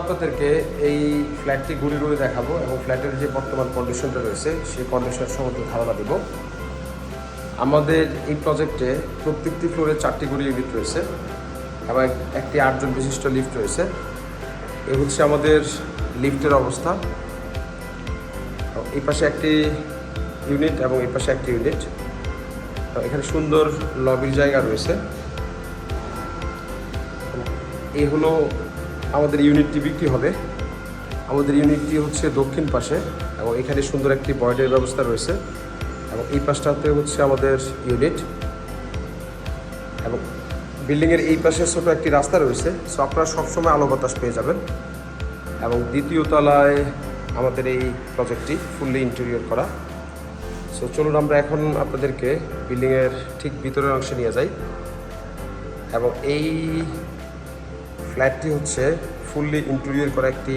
আপনাদেরকে এই ফ্ল্যাটটি ঘুরে ঘুরে দেখাবো এবং ফ্ল্যাটের যে বর্তমান কন্ডিশনটা রয়েছে, সেই কন্ডিশন সম্বন্ধে ধারণা দিব। আমাদের এই প্রজেক্টে প্রত্যেকটি ফ্লোরে চারটি করে ইউনিট রয়েছে এবং একটি আটজন বিশিষ্ট লিফট রয়েছে। এ হচ্ছে আমাদের লিফটের অবস্থা। এই পাশে একটি ইউনিট এবং এই পাশে একটি ইউনিট এখানে সুন্দর লবির জায়গা রয়েছে। এই হলো আমাদের ইউনিটটি বিক্রি হবে। আমাদের ইউনিটটি হচ্ছে দক্ষিণ পাশে এবং এখানে সুন্দর একটি বয়েডের ব্যবস্থা রয়েছে এবং এই পাশটাতে হচ্ছে আমাদের ইউনিট এবং বিল্ডিংয়ের এই পাশে ছোট একটি রাস্তা রয়েছে। সো আপনারা সবসময় আলো বাতাস পেয়ে যাবেন এবং দ্বিতীয় তলায় আমাদের এই প্রজেক্টটি ফুললি ইন্টেরিয়র করা। সো চলুন আমরা এখন আপনাদেরকে বিল্ডিংয়ের ঠিক ভিতরের অংশে নিয়ে যাই এবং এই ফ্ল্যাটটি হচ্ছে ফুললি ইন্টেরিয়র করা একটি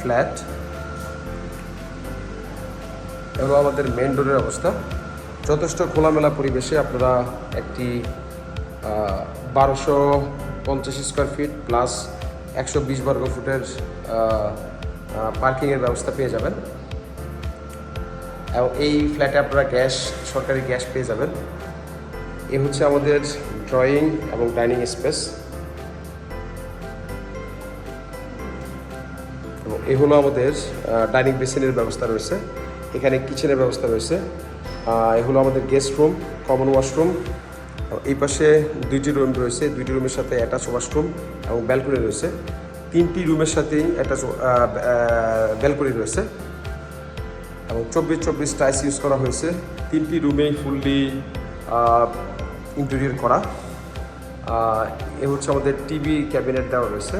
ফ্ল্যাট। এবং আমাদের মেন ডোরের অবস্থা। যথেষ্ট খোলামেলা পরিবেশে আপনারা একটি বারোশো পঞ্চাশ স্কোয়ার ফিট প্লাস একশো বিশ বর্গ ফুটের পার্কিংয়ের ব্যবস্থা পেয়ে যাবেন। এবং এই ফ্ল্যাটে আপনারা গ্যাস সরকারি গ্যাস পেয়ে যাবেন। এ হচ্ছে আমাদের ড্রয়িং এবং ডাইনিং স্পেস এ হলো আমাদের ডাইনিং বেসিনের ব্যবস্থা রয়েছে। এখানে কিচেনের ব্যবস্থা রয়েছে। এ হলো আমাদের গেস্ট রুম, কমন ওয়াশরুম। এই পাশে দুইটি রুম রয়েছে, দুইটি রুমের সাথে অ্যাটাচ ওয়াশরুম এবং ব্যালকনি রয়েছে। তিনটি রুমের সাথেই অ্যাটাচ ব্যালকনি রয়েছে। এবং চব্বিশ চব্বিশ টাইস ইউজ করা হয়েছে। তিনটি রুমেই ফুললি ইন্টেরিয়র করা। এ হচ্ছে আমাদের টিভি ক্যাবিনেট দেওয়া রয়েছে।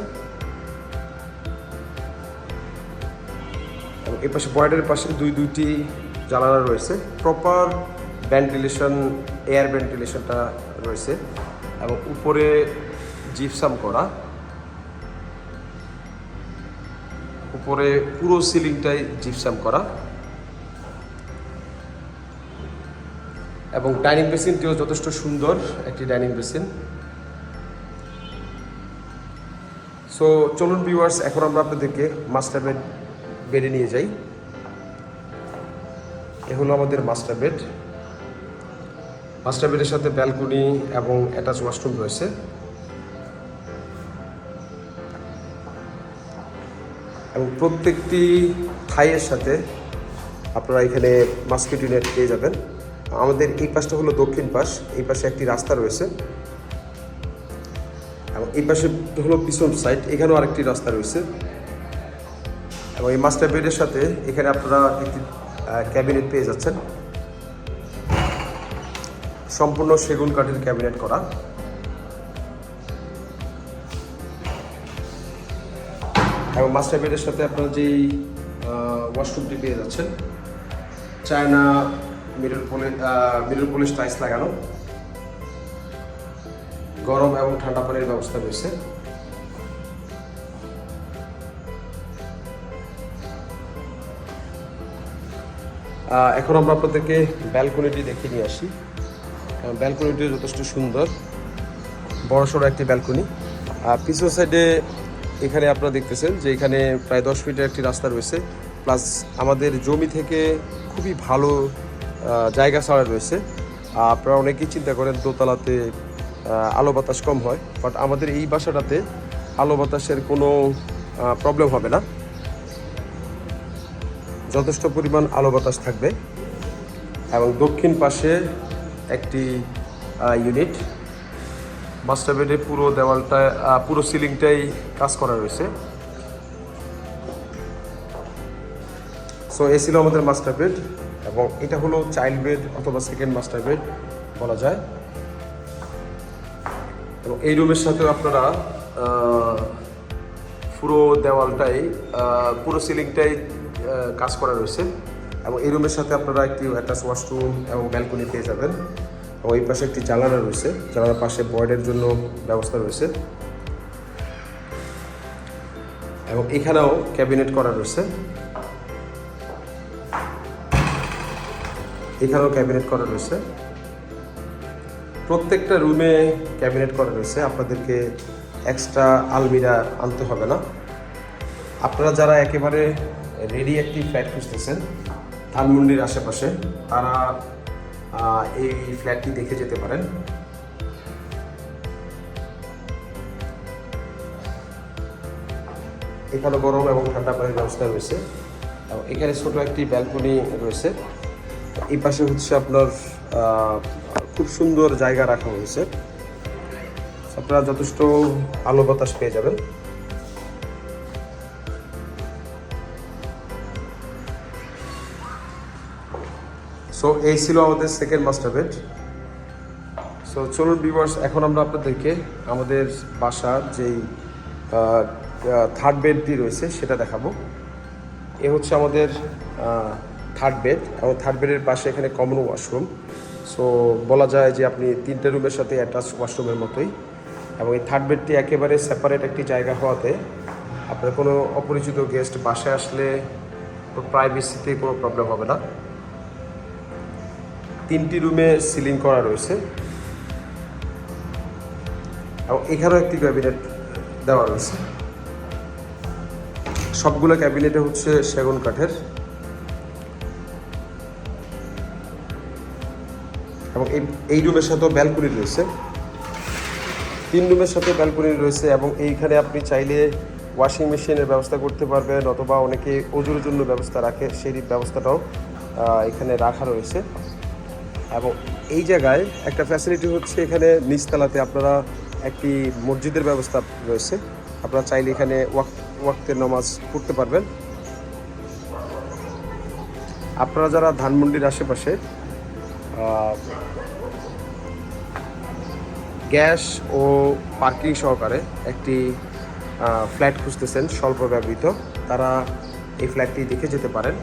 এবং এই পাশে বয়েডের পাশে দুই দুইটি জানালা রয়েছে। প্রপার ভেন্টিলেশন এয়ার ভেন্টিলেশনটা রয়েছে এবং উপরে জিপসাম করা। উপরে পুরো সিলিংটাই জিপসাম করা। এবং ডাইনিং বেসিনটিও যথেষ্ট সুন্দর, একটি ডাইনিং বেসিন সো চলুন ভিউয়ার্স এখন আমরা আপনাদেরকে মাস্টার বেড বেডে নিয়ে যাই। এ হলো আমাদের মাস্টার বেড মাস্টার বেডের সাথে ব্যালকনি এবং অ্যাটাচ ওয়াশরুম রয়েছে। এবং প্রত্যেকটি থাইয়ের সাথে আপনারা এখানে মাস্কিটো নেট পেয়ে যাবেন। আমাদের এই পাশটা হলো দক্ষিণ পাশ। এই পাশে একটি রাস্তা রয়েছে। এবং এই পাশে হলো পিছন সাইড এখানেও আরেকটি রাস্তা রয়েছে। এবং এই মাস্টার বেডের সাথে এখানে আপনারা একটি ক্যাবিনেট পেয়ে যাচ্ছেন। সম্পূর্ণ সেগুন কাঠের ক্যাবিনেট করা। এবং মাস্টার বেডের সাথে আপনারা যেই ওয়াশরুমটি পেয়ে যাচ্ছেন, China mirror poly mirror polish tiles লাগানো। গরম এবং ঠান্ডা পানির ব্যবস্থা রয়েছে। এখন আমরা আপনাদেরকে ব্যালকনিটি দেখে নিয়ে আসি। ব্যালকনিটি যথেষ্ট সুন্দর বড়সড় একটি ব্যালকনি পিছন সাইডে এখানে আপনারা দেখতেছেন যে এখানে প্রায় দশ ফিটের একটি রাস্তা রয়েছে প্লাস আমাদের জমি থেকে খুবই ভালো জায়গা ছাড়া রয়েছে। আপনারা অনেকেই চিন্তা করেন দোতলাতে আলো বাতাস কম হয় বাট আমাদের এই বাসাটাতে আলো বাতাসের কোনো প্রবলেম হবে না। যথেষ্ট পরিমাণ আলো বাতাস থাকবে এবং দক্ষিণ পাশে একটি ইউনিট মাস্টার বেডে পুরো দেওয়ালটা পুরো সিলিংটাই কাজ করা রয়েছে। সো এ ছিল আমাদের মাস্টার বেড এবং এটা হলো চাইল্ড বেড অথবা সেকেন্ড মাস্টার বেড বলা যায়। এবং এই রুমের সাথে আপনারা পুরো দেওয়ালটাই পুরো সিলিংটাই কাজ করা রয়েছে। এবং এই রুমের সাথে আপনারা একটি অ্যাটাচ ওয়াশরুম এবং ব্যালকনি পেয়ে যাবেন। এবং এই পাশে একটি জানালা রয়েছে। জানালার পাশে বয়েডের জন্য ব্যবস্থা রয়েছে। এবং এখানেও ক্যাবিনেট করা রয়েছে। এখানেও ক্যাবিনেট করা রয়েছে। প্রত্যেকটা রুমে ক্যাবিনেট করা রয়েছে। আপনাদেরকে এক্সট্রা আলমিরা আনতে হবে না। আপনারা যারা একেবারে রেডি একটি ফ্ল্যাট খুঁজতেছেন ধানমন্ডির আশেপাশে। তারা এই ফ্ল্যাটটি দেখে যেতে পারেন। এখানে গরম এবং ঠান্ডা পানির ব্যবস্থা রয়েছে। এখানে ছোট একটি ব্যালকনি রয়েছে। এই পাশে হচ্ছে আপনার খুব সুন্দর জায়গা রাখা হয়েছে। আপনারা যথেষ্ট আলো বাতাস পেয়ে যাবেন। সো এই ছিল আমাদের সেকেন্ড মাস্টার বেড সো চলুন ভিউয়ার্স এখন আমরা আপনাদেরকে আমাদের বাসার যেই থার্ড বেডটি রয়েছে, সেটা দেখাবো। এ হচ্ছে আমাদের থার্ড বেড এবং থার্ড বেডের পাশে এখানে কমন ওয়াশরুম সো বলা যায় যে আপনি তিনটে রুমের সাথে অ্যাটাচ ওয়াশরুমের মতোই। এবং এই থার্ড বেডটি একেবারে সেপারেট একটি জায়গা হওয়াতে আপনার কোনো অপরিচিত গেস্ট বাসায় আসলে প্রাইভেসিতে কোনো প্রবলেম হবে না। তিনটি রুমে সিলিং করা রয়েছে। এবং এখানেও একটি ক্যাবিনেট দেওয়া রয়েছে। সবগুলো ক্যাবিনেটে হচ্ছে সেগুন কাঠের। এবং এই এই রুমের সাথেও ব্যালকনি রয়েছে। তিন রুমের সাথে ব্যালকনি রয়েছে এবং এইখানে আপনি চাইলে ওয়াশিং মেশিনের ব্যবস্থা করতে পারবেন অথবা অনেকে অজুর জন্য ব্যবস্থা রাখে, সেই ব্যবস্থাটাও এখানে রাখা রয়েছে। এবং এই জায়গায় একটা ফ্যাসিলিটি হচ্ছে এখানে নিচতলাতে আপনারা একটি মসজিদের ব্যবস্থা রয়েছে। আপনারা চাইলে এখানে ওয়াক, ওয়াক্তের নামাজ পড়তে পারবেন। আপনারা যারা ধানমন্ডির আশেপাশে গ্যাস ও পার্কিং সহকারে একটি ফ্ল্যাট খুঁজতেছেন স্বল্প ব্যবহৃত তারা এই ফ্ল্যাটটি দেখে যেতে পারেন।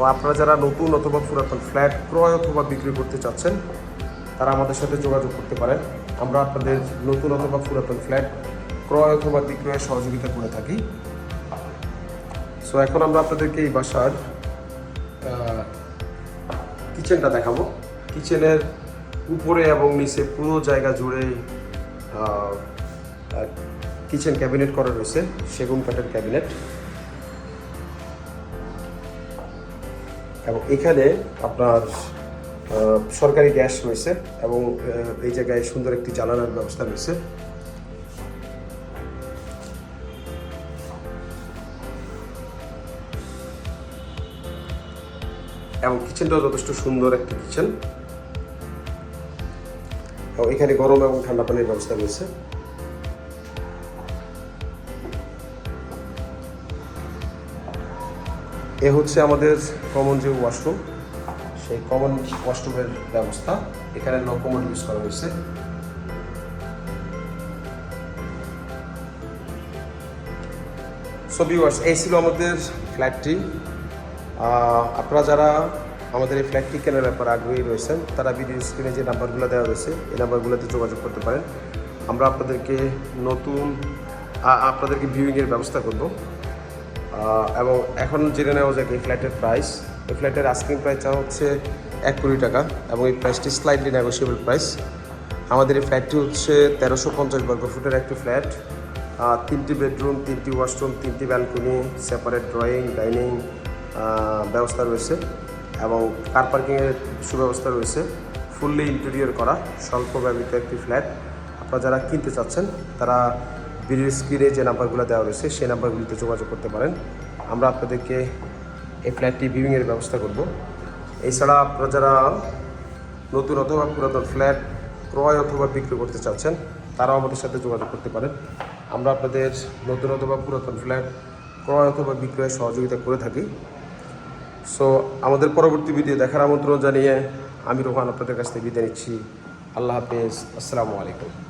এবং আপনারা যারা নতুন অথবা পুরাতন ফ্ল্যাট ক্রয় অথবা বিক্রি করতে চাচ্ছেন, তারা আমাদের সাথে যোগাযোগ করতে পারেন। আমরা আপনাদের নতুন অথবা পুরাতন ফ্ল্যাট ক্রয় অথবা বিক্রয়ে সহযোগিতা করে থাকি। সো এখন আমরা আপনাদেরকে এই বাসার কিচেনটা দেখাবো। কিচেনের উপরে এবং নিচে পুরো জায়গা জুড়ে কিচেন ক্যাবিনেট করা রয়েছে, সেগুন কাঠের ক্যাবিনেট এবং এখানে আপনার সরকারি গ্যাস রয়েছে এবং এই জায়গায় সুন্দর একটি জ্বালানোর ব্যবস্থা রয়েছে। এবং কিচেনটাও যথেষ্ট সুন্দর একটি কিচেন। এবং এখানে গরম এবং ঠান্ডা পানির ব্যবস্থা রয়েছে। এ হচ্ছে আমাদের কমন যে ওয়াশরুম সেই কমন ওয়াশরুমের ব্যবস্থা। এখানে নো কমন ইউজ করা হয়েছে। সো ভিউয়ার্স এই ছিল আমাদের ফ্ল্যাটটি আপনারা যারা আমাদের এই ফ্ল্যাটটি কেনার ব্যাপারে আগ্রহী রয়েছেন, তারা ভিডিও স্ক্রিনে যে নাম্বারগুলো দেওয়া রয়েছে, এই নাম্বারগুলোতে যোগাযোগ করতে পারেন। আমরা আপনাদেরকে নতুন আপনাদেরকে ভিউইংয়ের ব্যবস্থা করব। এবং এখন জেনে নেওয়া যাক এই ফ্ল্যাটের প্রাইস এই ফ্ল্যাটের আস্কিং প্রাইসটা হচ্ছে এক কোটি টাকা এবং এই প্রাইসটি স্লাইডলি নেগোসিয়েবল প্রাইস আমাদের এই ফ্ল্যাটটি হচ্ছে তেরোশো পঞ্চাশ বর্গ ফুটের একটি ফ্ল্যাট তিনটি বেডরুম তিনটি ওয়াশরুম তিনটি ব্যালকনি সেপারেট ড্রয়িং ডাইনিং ব্যবস্থা রয়েছে এবং কার পার্কিংয়ের সুব্যবস্থা রয়েছে। ফুললি ইন্টেরিয়র করা স্বল্প ব্যবহৃত একটি ফ্ল্যাট আপনারা যারা কিনতে চাচ্ছেন, তারা ভিডিও স্ক্রিনে যে নাম্বারগুলো দেওয়া রয়েছে, সেই নাম্বারগুলিতে যোগাযোগ করতে পারেন। আমরা আপনাদেরকে এই ফ্ল্যাটটি ভিউইংয়ের ব্যবস্থা করব। এছাড়া আপনারা যারা নতুন অথবা পুরাতন ফ্ল্যাট ক্রয় অথবা বিক্রি করতে চাচ্ছেন, তারাও আমাদের সাথে যোগাযোগ করতে পারেন। আমরা আপনাদের নতুন অথবা পুরাতন ফ্ল্যাট ক্রয় অথবা বিক্রয়ে সহযোগিতা করে থাকি। সো আমাদের পরবর্তী ভিডিও দেখার আমন্ত্রণ জানিয়ে আমি রোহান আপনাদের কাছ থেকে বিদায় নিচ্ছি। আল্লাহ হাফেজ। আসসালামু আলাইকুম।